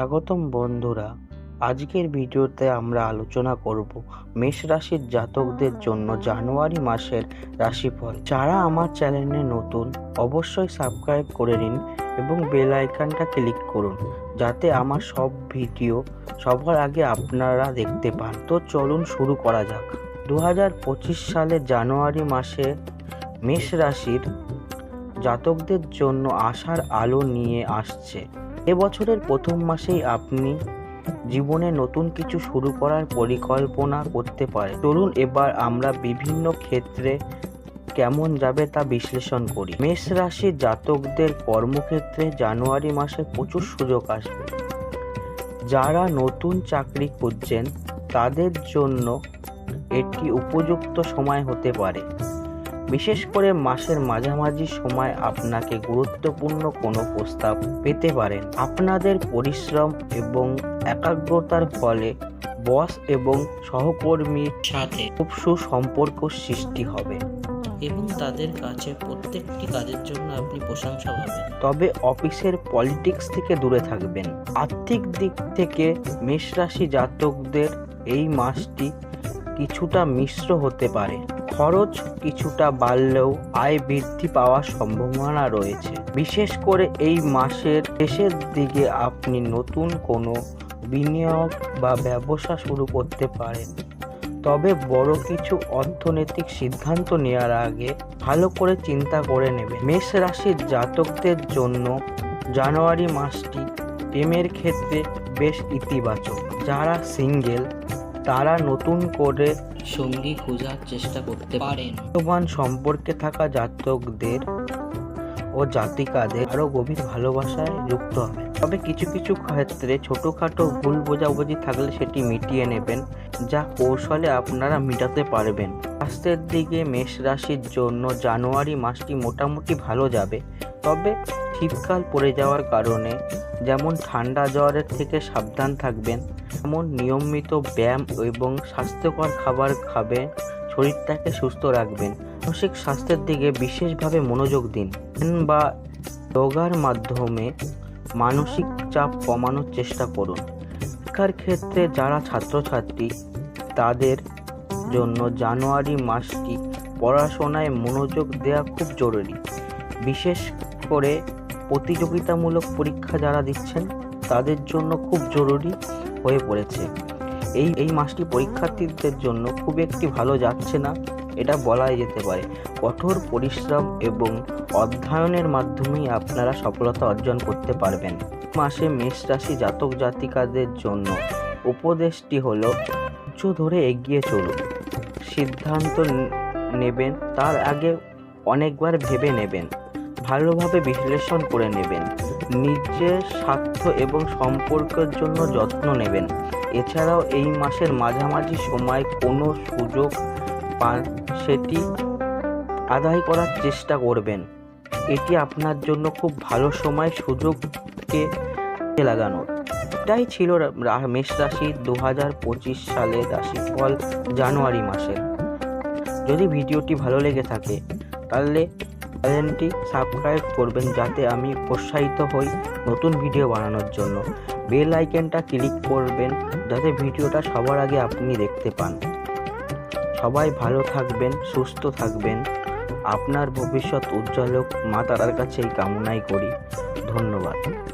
স্বাগতম বন্ধুরা। আজকের ভিডিওতে আমরা আলোচনা করব মেষ রাশির জাতকদের জন্য জানুয়ারি মাসের রাশিফল। যারা আমার চ্যানেলে নতুন, অবশ্যই সাবস্ক্রাইব করে নিন এবং বেল আইকনটা ক্লিক করুন, যাতে আমার সব ভিডিও সবার আগে আপনারা দেখতে পান। তো চলুন শুরু করা যাক। দু হাজার পঁচিশ সালে জানুয়ারি মাসে মেষ রাশির জাতকদের জন্য আশার আলো নিয়ে আসছে। এবছরের প্রথম মাসেই আপনি জীবনে নতুন কিছু শুরু করার পরিকল্পনা করতে পারে চলুন এবার আমরা বিভিন্ন ক্ষেত্রে কেমন যাবে তা বিশ্লেষণ করি। মেষ রাশির জাতকদের কর্মক্ষেত্রে জানুয়ারি মাসে প্রচুর সুযোগ আসবে। যারা নতুন চাকরি খুঁজছেন, তাদের জন্য এটি উপযুক্ত সময় হতে পারে। বিশেষ করে মাসের মাঝামাঝি সময় আপনাকে গুরুত্বপূর্ণ কোনো প্রস্তাব পেতে পারেন। আপনাদের পরিশ্রম এবং একাগ্রতার ফলে বস এবং সহকর্মীর সাথে খুব সুসম্পর্ক সৃষ্টি হবে। এবং তাদের কাছে প্রত্যেকটি কাজের জন্য আপনি প্রশংসা পাবেন। তবে অফিসের পলিটিক্স থেকে দূরে থাকবেন। আর্থিক দিক থেকে মেষ রাশি জাতকদের এই মাসটি কিছুটা মিশ্র হতে পারে। খরচ কিছুটা বাড়লেও আয় বৃদ্ধি পাওয়ার সম্ভাবনা রয়েছে। বিশেষ করে এই মাসের শেষের দিকে আপনি নতুন কোনো বিনিয়োগ বা ব্যবসা শুরু করতে পারেন। তবে বড় কিছু অর্থনৈতিক সিদ্ধান্ত নেওয়ার আগে ভালো করে চিন্তা করে নেবে মেষ রাশির জাতকদের জন্য জানুয়ারি মাসটি প্রেমের ক্ষেত্রে বেশ ইতিবাচক। যারা সিঙ্গেল তারা নতুন করে সঙ্গী খোঁজার চেষ্টা করতে পারেন। বর্তমান সম্পর্কে থাকা জাতকদের ও জাতিকাদের আরও গভীর ভালোবাসায় যুক্ত হবে। তবে কিছু কিছু ক্ষেত্রে ছোটোখাটো ভুল বোঝাবুঝি থাকলে সেটি মিটিয়ে নেবেন যা কৌশলে আপনারা মেটাতে পারবেন। স্বাস্থ্যের দিকে মেষ রাশির জন্য জানুয়ারি মাসটি মোটামুটি ভালো যাবে তবে শীতকাল পড়ে যাওয়ার কারণে যেমন ঠান্ডা জ্বরের থেকে সাবধান থাকবেন, তেমন নিয়মিত ব্যায়াম এবং স্বাস্থ্যকর খাবার খাবে, শরীরটাকে সুস্থ রাখবেন। মানসিক স্বাস্থ্যের দিকে বিশেষভাবে মনোযোগ দিন বা যোগার মাধ্যমে মানসিক চাপ কমানোর চেষ্টা করুন। শিক্ষার ক্ষেত্রে যারা ছাত্রছাত্রী, তাদের জন্য জানুয়ারি মাসটি পড়াশোনায় মনোযোগ দেওয়া খুব জরুরি। বিশেষ করে প্রতিযোগিতামূলক পরীক্ষা যারা দিচ্ছেন, তাদের জন্য খুব জরুরি হয়ে পড়েছে। এই এই মাসটি পরীক্ষার্থীদের জন্য খুব একটি ভালো যাচ্ছে না, এটা বলাই যেতে পারে। কঠোর পরিশ্রম এবং অধ্যয়নের মাধ্যমেই আপনারা সফলতা অর্জন করতে পারবেন। মাসে মেষ রাশি জাতক জাতিকাদের জন্য উপদেশটি হলো উচ্চ ধরে এগিয়ে চলুন। সিদ্ধান্ত নেবেন, তার আগে অনেকবার ভেবে নেবেন। ভালোভাবে বিশ্লেষণ করে নেবেন। নিজের স্বার্থ এবং সম্পর্কের জন্য যত্ন নেবেন। এছাড়াও এই মাসের মাঝামাঝি সময় কোনো সুযোগ পান, সেটি আদায় করার চেষ্টা করবেন। এটি আপনার জন্য খুব ভালো সময় সুযোগকে লাগানোর। এটাই ছিল মেষ রাশি দু হাজার পঁচিশ সালের রাশিফল জানুয়ারি মাসের যদি ভিডিওটি ভালো লেগে থাকে, তাহলে চ্যানেলটি সাবস্ক্রাইব করবেন যাতে আমি প্রোৎসাহিত হই নতুন ভিডিও বানানোর জন্য। বেল আইকনটা ক্লিক করবেন যাতে ভিডিওটা সবার আগে আপনি দেখতে পান। সবাই ভালো থাকবেন, সুস্থ থাকবেন। আপনার ভবিষ্যৎ উজ্জ্বল হোক। মা তারার কাছে এই কামনাই করি। ধন্যবাদ।